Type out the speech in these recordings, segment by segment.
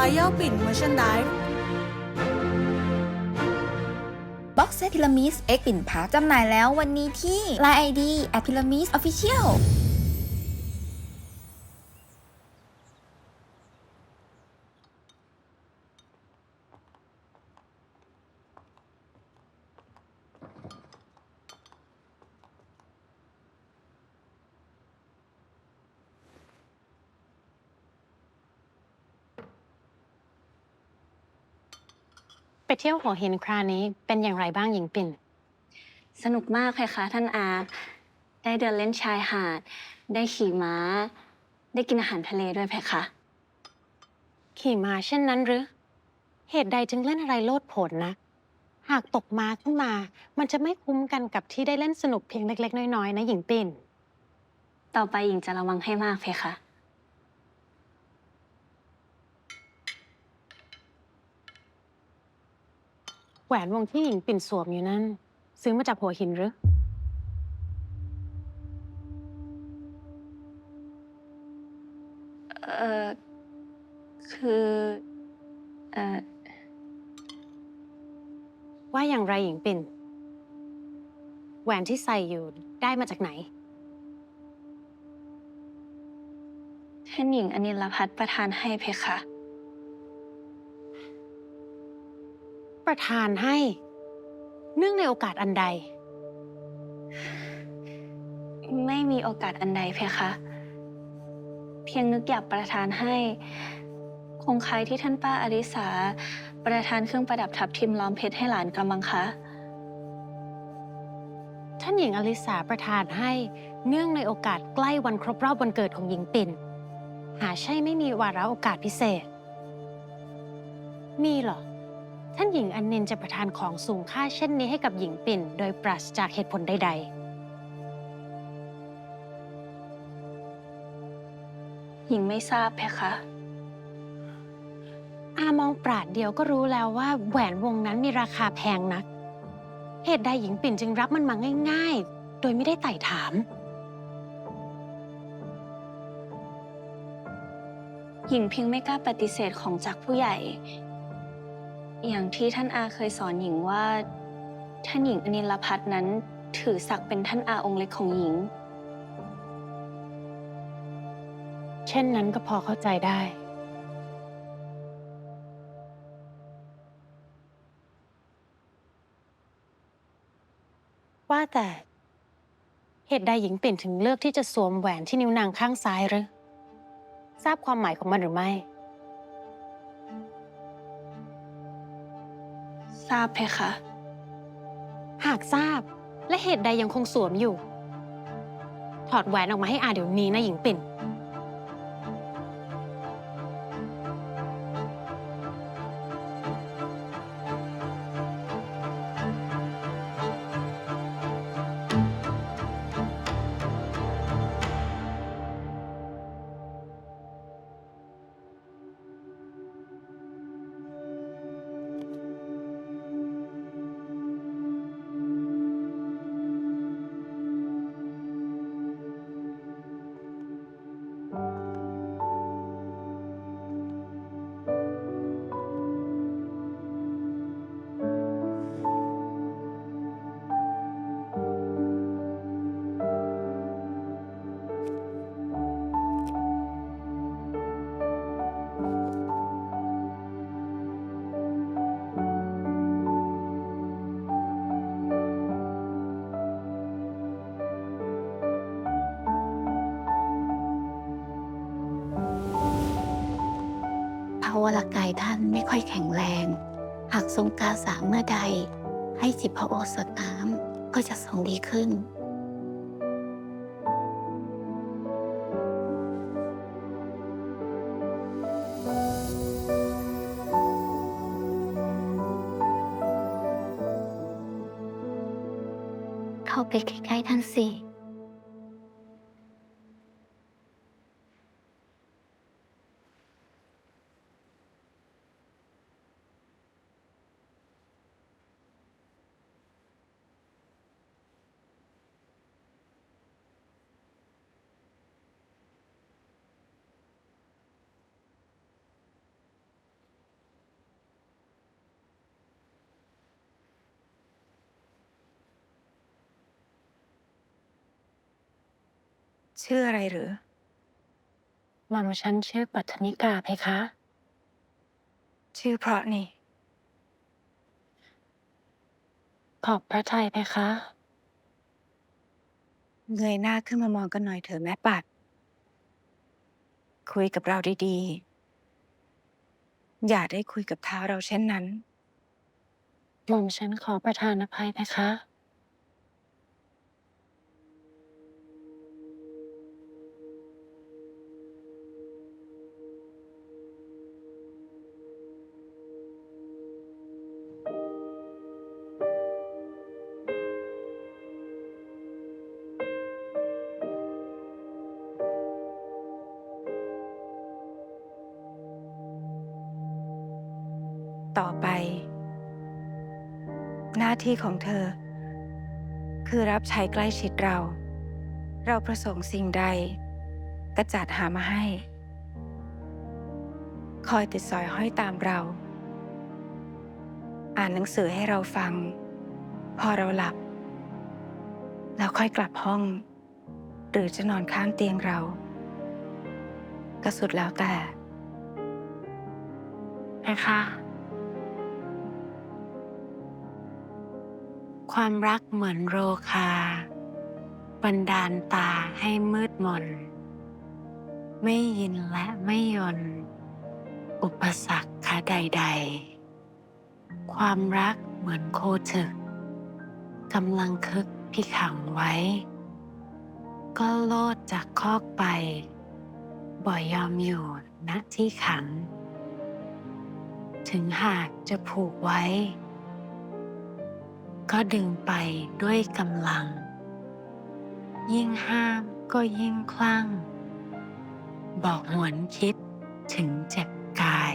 Royal Pin Merchandise บ็อกเซตพิรามิสเอ็กปิ่นพักจำหน่ายแล้ววันนี้ที่ Line ID at Pyramids Official ไปเที่ยวหัวหินคราวนี้เป็นอย่างไรบ้างหญิงปิ่น สนุกมากเลยค่ะท่านอา ได้เดินเล่นชายหาด ได้ขี่ม้า ได้กินอาหารทะเลด้วยเพคะ ขี่ม้าเช่นนั้นหรือ เหตุใดจึงเล่นอะไรโลดโผนนะ หากตกม้าขึ้นมา มันจะไม่คุ้มกันกับที่ได้เล่นสนุกเพียงเล็ก ๆ น้อยๆนะหญิงปิ่น ต่อไปหญิงจะระวังให้มากเพคะ แหวนวงที่หญิงปิ่นสวมอยู่นั้น ซื้อมาจากหัวหินหรือ เอ่อ คือ เอ่อ ว่าอย่างไรหญิงปิ่น แหวนที่ใส่อยู่ได้มาจากไหน ท่านหญิงอนิลพัฒน์ประทานให้เพคะ ประทานให้ เนื่องในโอกาสอันใด ไม่มีโอกาสอันใดเพคะ เพียงนึกอยากประทานให้ คงคล้ายที่ท่านป้าอริสา ประทานเครื่องประดับทับทิมล้อมเพชรให้หลานกำมังคะ ท่านหญิงอลิสาประทานให้เนื่องในโอกาสใกล้วันครบรอบวันเกิดของหญิงปิ่น หาใช่ไม่มีวาระโอกาสพิเศษ มีเหรอ ท่านหญิงอันเนนจะประทานของสูงค่าเช่นนี้ให้กับหญิงปิ่น โดยปราศจากเหตุผลใดหญิงไม่ทราบเพคะๆอามองปราดเดียวก็รู้แล้วว่าแหวนวงนั้นมีราคาแพงนัก เหตุใดหญิงปิ่นจึงรับมันมาง่าย ๆ โดยไม่ได้ไต่ถาม หญิงเพียงไม่กล้าปฏิเสธของจากผู้ใหญ่ อย่างที่ท่านอาเคยสอนหญิงว่า ท่านหญิงอนิลพัฒน์นั้น ถือศักดิ์เป็นท่านอาองค์เล็กของหญิง เช่นนั้นก็พอเข้าใจได้ ว่าแต่เหตุใดหญิงปิ่นถึงเลือกที่จะสวมแหวนที่นิ้วนางข้างซ้ายหรือ ทราบความหมายของมันหรือไม่ ทราบเพคะ หากทราบและเหตุใดยังคงสวมอยู่ ถอดแหวนออกมาให้อาเดี๋ยวนี้นะหญิงปิ่น ร่างกายท่านไม่ค่อยแข็งแรง หากทรงกาสาเมื่อใด ให้จิบพระโอสถน้ำก็จะทรงดีขึ้น ชื่ออะไรหรือ หม่อมฉันชื่อปัทนิกาเพคะ ชื่อเพราะนี่ ขอบพระทัยเพคะ เงยหน้าขึ้นมามองกันหน่อยเถอะแม่ปัด คุยกับเราดีๆ อย่าได้คุยกับเท้าเราเช่นนั้น หม่อมฉันขอประทานอภัยเพคะ ไป หน้าที่ของเธอ คือรับใช้ใกล้ชิดเรา เราประสงค์สิ่งใด ก็จัดหามาให้ คอยติดสอยห้อยตามเรา อ่านหนังสือให้เราฟัง พอเราหลับ แล้วค่อยกลับห้อง หรือจะนอนข้างเตียงเรา ก็สุดแล้วแต่เพคะ ความรักเหมือนโรคา บันดาลตาให้มืดมน ไม่ยินและไม่ยน อุปสรรคคะใด ๆ ความรักเหมือนโคถึกกำลังคึกพิขังไว้ ก็โลดจากคอกไป บ่อยอมอยู่ณที่ขัง ถึงหากจะผูกไว้ ก็ดึงไปด้วยกำลัง ยิ่งห้ามก็ยิ่งคลั่ง บอกหวนคิดถึงเจ็บกาย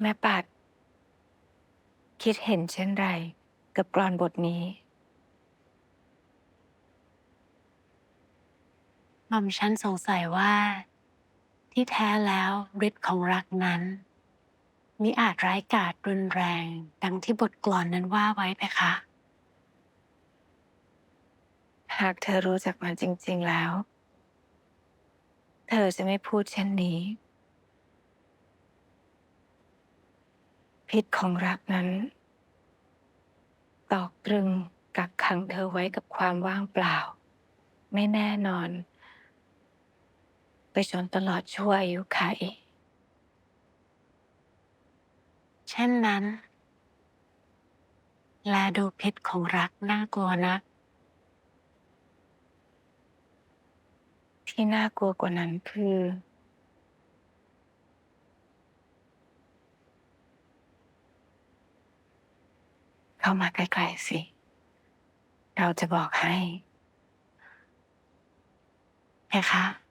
แม่ปัด คิดเห็นเช่นไรกับกรอนบทนี้หม่อมฉันสงสัยว่า ที่แท้แล้วฤทธิ์ของรักนั้นมิอาจร้ายกาจรุนแรง ดังที่บทกลอนนั้นว่าไว้ไหมคะ หากเธอรู้จักมันจริง ๆแล้ว เธอจะไม่พูดเช่นนี้ พิษของรักนั้น ตอกตรึงกักขังเธอไว้กับความว่างเปล่า ไม่แน่นอน ไปจนตลอดชั่วอายุไข เช่นนั้น แลดูพิษของรักน่ากลัวนะ ที่น่ากลัวกว่านั้นคือ เข้ามาใกล้ๆสิ เราจะบอกให้เพคะ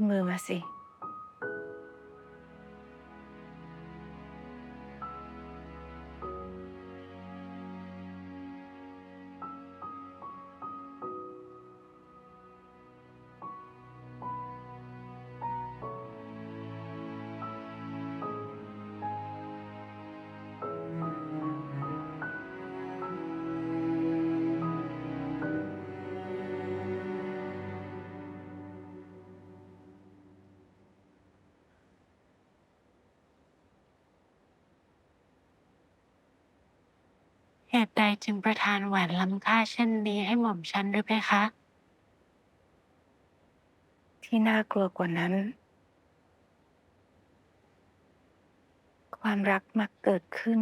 นมือมาสิ เหตุใดจึงประทานแหวนล้ำค่าเช่นนี้ให้หม่อมฉันหรือเพคะ ที่น่ากลัวกว่านั้น ความรักมักเกิดขึ้น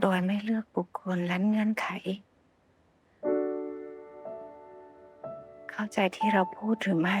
โดยไม่เลือกบุคคลและเงื่อนไข เข้าใจที่เราพูดหรือไม่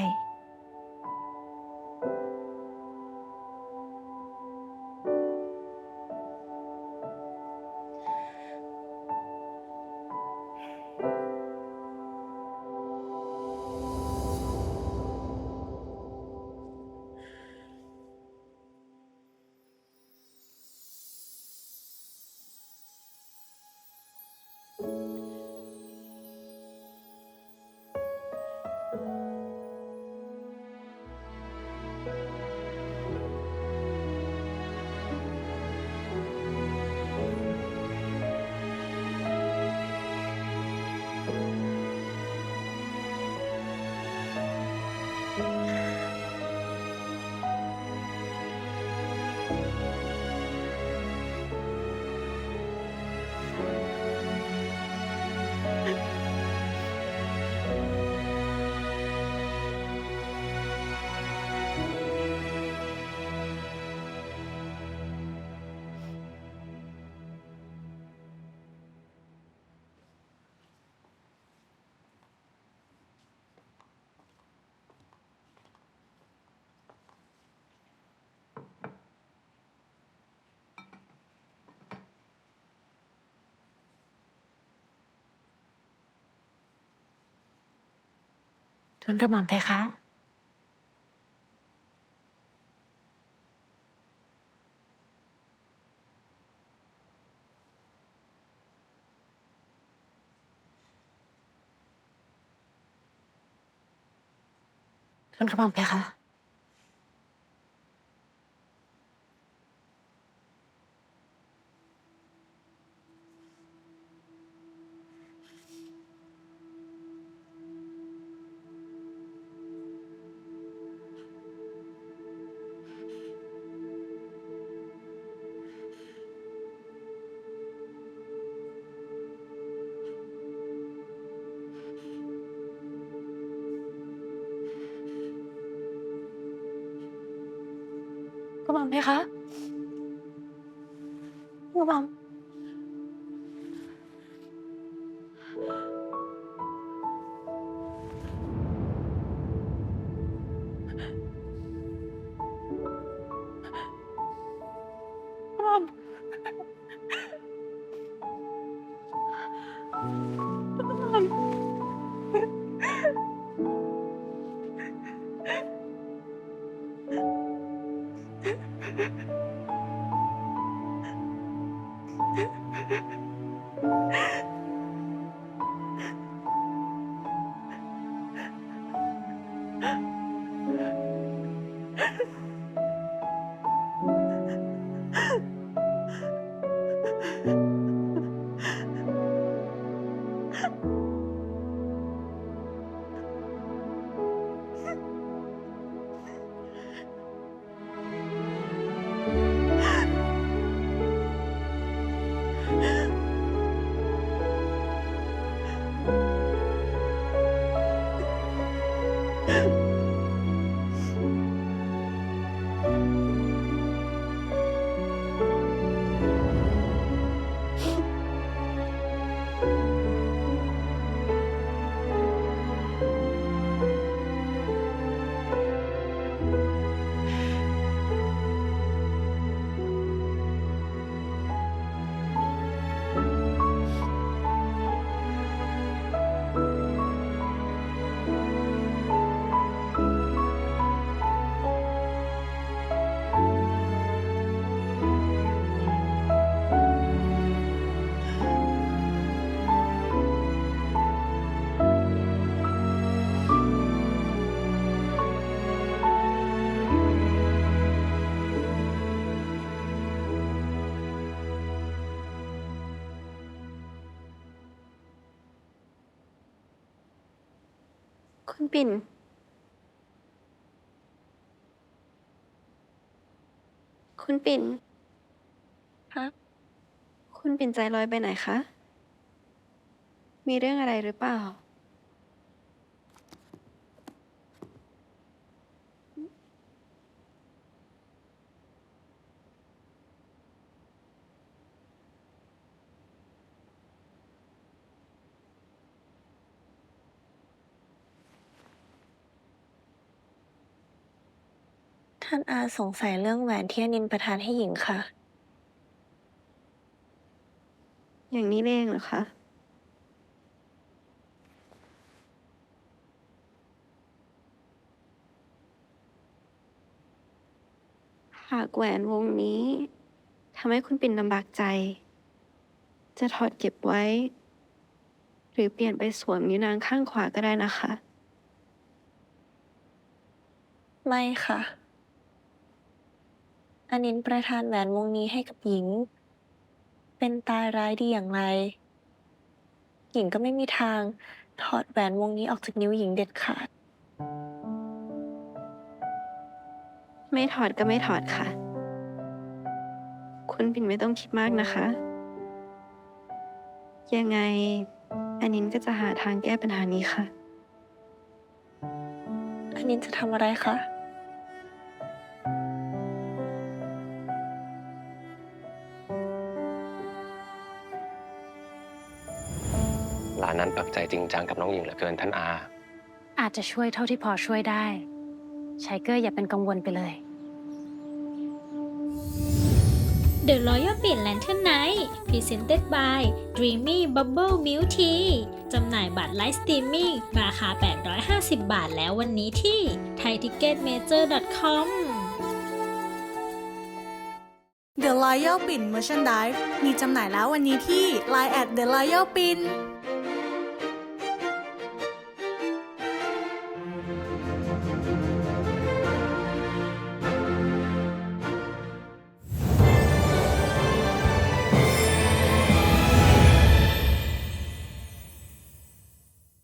ทุนกระหม่อมเพคะทุนกระหม่อมเพคะ กระหม่อมคะกระหม่อม คุณปิ่น คุณปิ่น ฮะ คุณปิ่นใจลอยไปไหนคะ มีเรื่องอะไรหรือเปล่าานอาสงสัยเรื่องแหวนที่อนินประทานให้หญิงค่ะ อย่างนี้เองเหรอคะ หากแหวนวงนี้ทำให้คุณปิ่นลำบากใจ จะถอดเก็บไว้ หรือเปลี่ยนไปสวมนิ้วนางข้างขวาก็ได้นะคะ ไม่ค่ะ อนินประทานแหวนวงนี้ให้กับหญิง เป็นตายร้ายดีอย่างไร หญิงก็ไม่มีทางถอดแหวนวงนี้ออกจากนิ้วหญิงเด็ดขาด ไม่ถอดก็ไม่ถอดค่ะ คุณปิ่นไม่ต้องคิดมากนะคะ ยังไงอันนินก็จะหาทางแก้ปัญหานี้ค่ะอนินจะทำอะไรคะ ใจจริงจังกับน้องหญิงเหลือเกินท่านอา อาจจะช่วยเท่าที่พอช่วยได้ชัยเกอร์อย่าเป็นกังวลไปเลย The Royal b e a d Lantern Night Presented by Dreamy Bubble Milk Tea จำหน่ายบัตรไลฟ์สตรีมมิ่งราคา 850 บาทแล้ววันนี้ที่ thaiticketmajor.com The Royal Pin Merchandise มีจำหน่ายแล้ววันนี้ที่ Line at The Royal Pin